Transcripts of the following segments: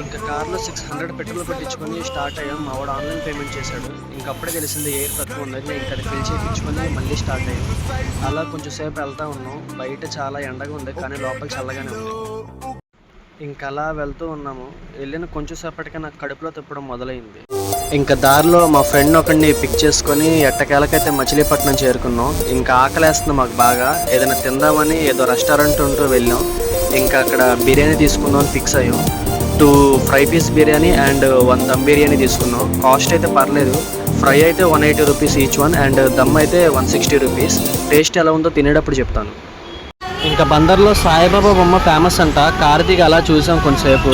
ఇంకా కార్లో six hundred petrol పెట్టించుకొని స్టార్ట్ అయ్యాం. మా వాడు ఆన్లైన్ పేమెంట్ చేశాడు. ఇంకా అప్పుడే తెలిసింది ఎయిర్ తక్కువ ఉందని ఇంకా పిలిచి ఫిల్ చేయించుకొని మళ్ళీ స్టార్ట్ అయ్యాం. అలా కొంచెం సేపు వెళ్తా ఉన్నాం. బయట చాలా ఎండగా ఉంది కానీ లోపల చల్లగానే ఉంది. ఇంకా అలా వెళ్తూ ఉన్నాము. వెళ్ళిన కొంచెం సేపటికి నాకు కడుపులో తిప్పడం మొదలైంది. ఇంకా దారిలో మా ఫ్రెండ్ ఒకడిని పిక్ చేసుకొని ఎట్టకేలకైతే మచిలీపట్నం చేరుకున్నాం. ఇంకా ఆకలేస్తుంది మాకు బాగా. ఏదైనా తిందామని ఏదో రెస్టారెంట్ ఉంటూ వెళ్ళాం. ఇంకా అక్కడ బిర్యానీ తీసుకుందాం అని ఫిక్స్ అయ్యాం. Two fry piece biryani and one dum biryani తీసుకున్నాం. కాస్ట్ అయితే పర్లేదు. ఫ్రై అయితే one eighty rupees each one and dum అయితే వన్ సిక్స్టీ రూపీస్. టేస్ట్ ఎలా ఉందో తినేటప్పుడు చెప్తాను. ఇంకా బందర్లో సాయిబాబా బొమ్మ ఫేమస్ అంట. కారు దిగి అలా చూసాం కొంతసేపు.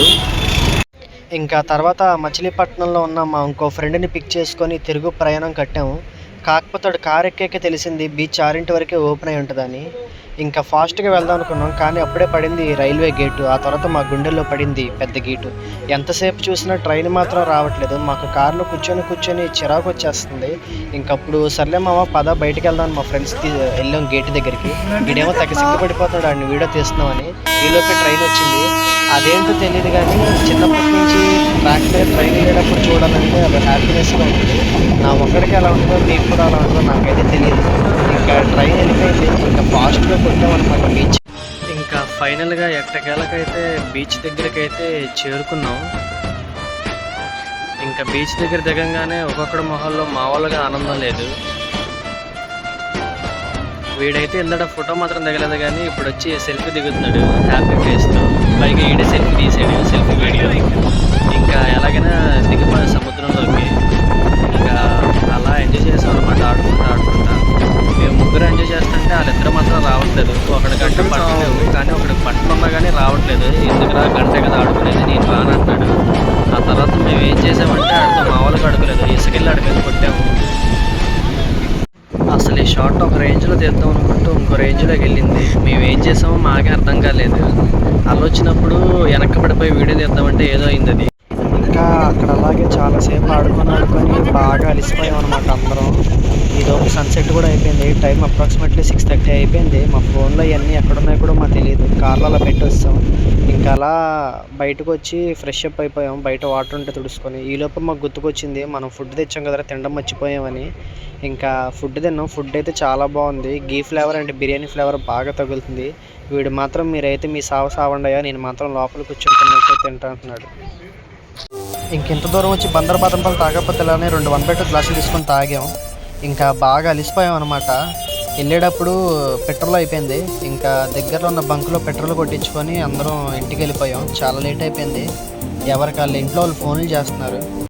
ఇంకా తర్వాత మచిలీపట్నంలో ఉన్న మా ఇంకో ఫ్రెండ్ని పిక్ చేసుకొని తిరుగు ప్రయాణం కట్టాము. కాకపోతే కార్ ఎక్కాక తెలిసింది బీచ్ ఆరింటి వరకే ఓపెన్ అయి ఉంటుందని. ఇంకా ఫాస్ట్గా వెళ్దాం అనుకున్నాం కానీ అప్పుడే పడింది రైల్వే గేటు. ఆ తర్వాత మా గుండెల్లో పడింది పెద్ద గేటు. ఎంతసేపు చూసినా ట్రైన్ మాత్రం రావట్లేదు. మాకు కార్లో కూర్చొని కూర్చొని చిరాకు వచ్చేస్తుంది. ఇంకప్పుడు సర్లే మామ పద బయటకు వెళ్దాం మా ఫ్రెండ్స్ వెళ్ళాం గేట్ దగ్గరికి. వీడేమో తగ్గ సిగ్గుపడిపోతాడు ఆడిని వీడియో తీస్తున్నామని. ఈలోపు ట్రైన్ వచ్చింది. అదేంటో తెలియదు కానీ చిన్నప్పటి నుంచి ట్రాక్ ట్రైన్ వెళ్ళేటప్పుడు చూడాలంటే అది హ్యాపీనెస్గా ఉంటుంది నా ఒక్కడికి ఎలా ఉంటుందో మీకు కూడా అలా ఉంటుందో నాకైతే తెలియదు ఇంకా ట్రైన్ వెళ్ళిపోయింది. ఇంకా ఫాస్ట్గా కొట్టామన్నమాట బీచ్ ఇంకా ఫైనల్గా ఎట్టకేలకైతే బీచ్ దగ్గరికి అయితే చేరుకున్నాం. ఇంకా బీచ్ దగ్గర దిగంగానే ఒక్కొక్కడి మొహాల్లో మామూలుగా ఆనందం లేదు. వీడైతే ఇందట ఫోటో మాత్రం దిగలేదు కానీ ఇప్పుడు వచ్చి సెల్ఫీ దిగుతున్నాడు హ్యాపీ ఫేస్తో రావట్లేదు. ఒకటి గంట పట్టలేదు కానీ ఒకటి పట్టుకున్నా కానీ రావట్లేదు. ఎందుకురా గంట కదా ఆడుకునేది? నేను రానంటాడు ఆ తర్వాత మేము ఏం చేసామంటే ఆడితో మా వాళ్ళకి అడగలేదు ఇసుకెళ్ళి అడగలేదు కొట్టాము. అసలు ఈ షార్ట్ ఒక రేంజ్లో తీద్దాం అనుకుంటూ ఇంకో రేంజ్లోకి వెళ్ళింది. మేము ఏం చేసామో మాకే అర్థం కాలేదు. అలా వచ్చినప్పుడు వెనక్కి పడిపోయి వీడియో తీద్దామంటే ఏదో అయింది అది. ఇంకా అక్కడ అలాగే చాలాసేపు ఆడుకొని ఆడుకొని బాగా అలిసిపోయాం అనమాట అందరం. ఇదొక సన్సెట్ కూడా అయిపోయింది. టైం అప్రాక్సిమేట్లీ సిక్స్ థర్టీ అయిపోయింది. మా ఫోన్లో ఇవన్నీ ఎక్కడున్నాయో కూడా మాకు తెలియదు కార్లో అలా పెట్టొస్తాం. ఇంకా అలా బయటకు వచ్చి ఫ్రెష్ అప్ అయిపోయాం. బయట వాటర్ ఉంటే తుడుచుకొని. ఈలోపు మాకు గుర్తుకొచ్చింది మనం ఫుడ్ తెచ్చాం కదా తినడం మర్చిపోయామని. ఇంకా ఫుడ్ తిన్నాం. ఫుడ్ అయితే చాలా బాగుంది. గీ ఫ్లేవర్ అంటే బిర్యానీ ఫ్లేవర్ బాగా తగులుతుంది. వీడు మాత్రం మీరైతే మీ సావ సావండయా నేను మాత్రం లోపల కూర్చొని తిన్నట్టే తింటా అంటున్నాడు. ఇంకెంత దూరం వచ్చి బందర్ బాదం పాలు తాగకపోతే ఇలానే రెండు వన్ బై టూ గ్లాసులు తీసుకొని తాగాం. ఇంకా బాగా అలిసిపోయాం అనమాట వెళ్ళేటప్పుడు పెట్రోల్ అయిపోయింది. ఇంకా దగ్గరలో ఉన్న బంకులో పెట్రోల్ కొట్టించుకొని అందరం ఇంటికి వెళ్ళిపోయాం. చాలా లేట్ అయిపోయింది. ఎవరికి వాళ్ళ ఇంట్లో వాళ్ళు ఫోన్లు చేస్తున్నారు.